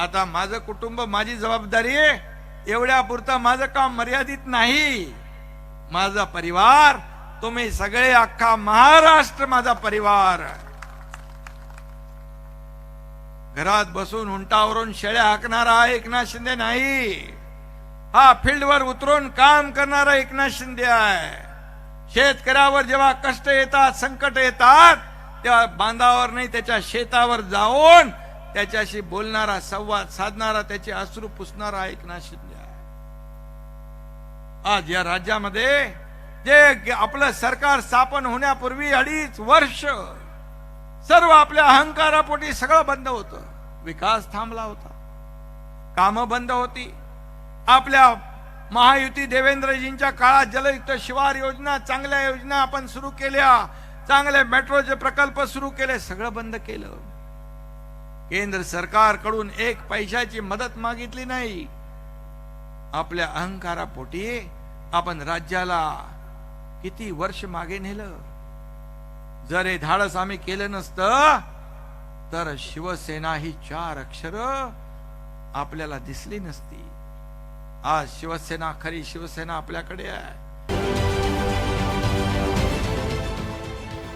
आता माझं कुटुंब माझी जबाबदारी आहे. एवढ्या पुरता माझं काम मर्यादित नाही. माझा परिवार तुम्ही सगळे अख्खा महाराष्ट्र माझा परिवार. घरात बसून उंटावरून शेळ्या हाकणारा एकनाथ शिंदे नाही. हा फील्डवर उतरून काम करणारा एकनाथ शिंदे आहे. शेतकऱ्यावर जेव्हा कष्ट येतात संकट येतात तेव्हा बांधावर नाही त्याच्या शेतावर जाऊन त्याच्याशी बोलणारा संवाद साधणारा त्याचे अश्रू पुसणारा एकनाथ शिंदे आहे आज या राज्यामध्ये जे आपलं सरकार स्थापन होण्यापूर्वी अडीच वर्ष सर्व आपल्या अहंकारापोटी सगळं बंद होतं. विकास थांबला होता. कामं बंद होती. आपल्या महायुती देवेंद्रजींच्या काळात जलयुक्त शिवार योजना चांगल्या योजना आपण सुरू केल्या. चांगले मेट्रोचे प्रकल्प सुरू केले. सगळं बंद केलं. केंद्र सरकारकडून एक पैशाची मदत मागितली नाही. आपल्या अहंकारापोटी आपण राज्याला किती वर्ष मागे नेलं? जर हे धाडस आम्ही केलं नसतं तर शिवसेना ही चार अक्षर आपल्याला दिसली नसती. आज शिवसेना खरी शिवसेना आपल्याकडे आहे.